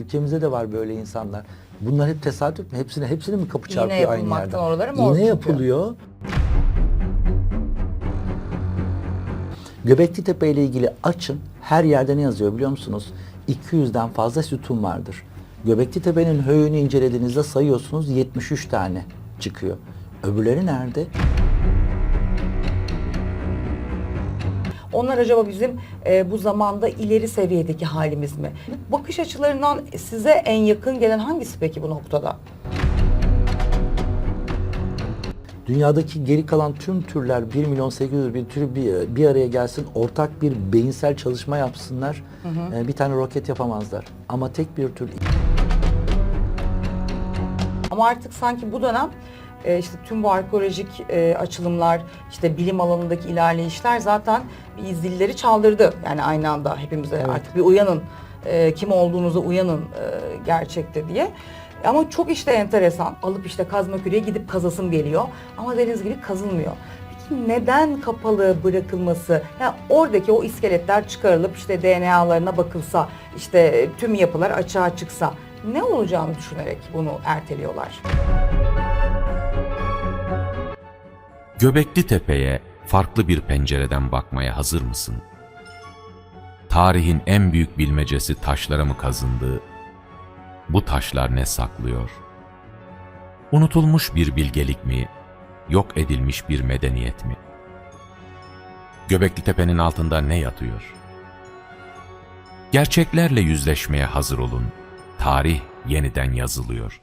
Ülkemizde de var böyle insanlar. Bunlar hep tesadüf mü? Hepsine hepsine mi kapı İğne çarpıyor aynı yapılmaktan yerden? oralara mı İğne yapılıyor. Göbekli Tepe ile ilgili açın. Her yerde ne yazıyor biliyor musunuz? 200'den fazla sütun vardır. Göbekli Tepe'nin höyüğünü incelediğinizde sayıyorsunuz 73 tane çıkıyor. Öbürleri nerede? Onlar acaba bizim e, bu zamanda ileri seviyedeki halimiz mi? Bakış açılarından size en yakın gelen hangisi peki bu noktada? Dünyadaki geri kalan tüm türler 1 milyon 800 bin tür bir, bir araya gelsin ortak bir beyinsel çalışma yapsınlar. Ee, bir tane roket yapamazlar. Ama tek bir tür Ama artık sanki bu dönem e, işte tüm bu arkeolojik e, açılımlar, işte bilim alanındaki ilerleyişler zaten zilleri çaldırdı. Yani aynı anda hepimize Evet. artık bir uyanın, e, kim olduğunuza uyanın e, gerçekte diye. Ama çok işte enteresan. Alıp işte kazma küreye gidip kazasım geliyor. Ama dediğiniz gibi kazılmıyor. Peki neden kapalı bırakılması? Yani oradaki o iskeletler çıkarılıp işte DNA'larına bakılsa, işte tüm yapılar açığa çıksa ne olacağını düşünerek bunu erteliyorlar. Göbekli Tepe'ye farklı bir pencereden bakmaya hazır mısın? Tarihin en büyük bilmecesi taşlara mı kazındı? Bu taşlar ne saklıyor? Unutulmuş bir bilgelik mi? Yok edilmiş bir medeniyet mi? Göbekli Tepe'nin altında ne yatıyor? Gerçeklerle yüzleşmeye hazır olun. Tarih yeniden yazılıyor.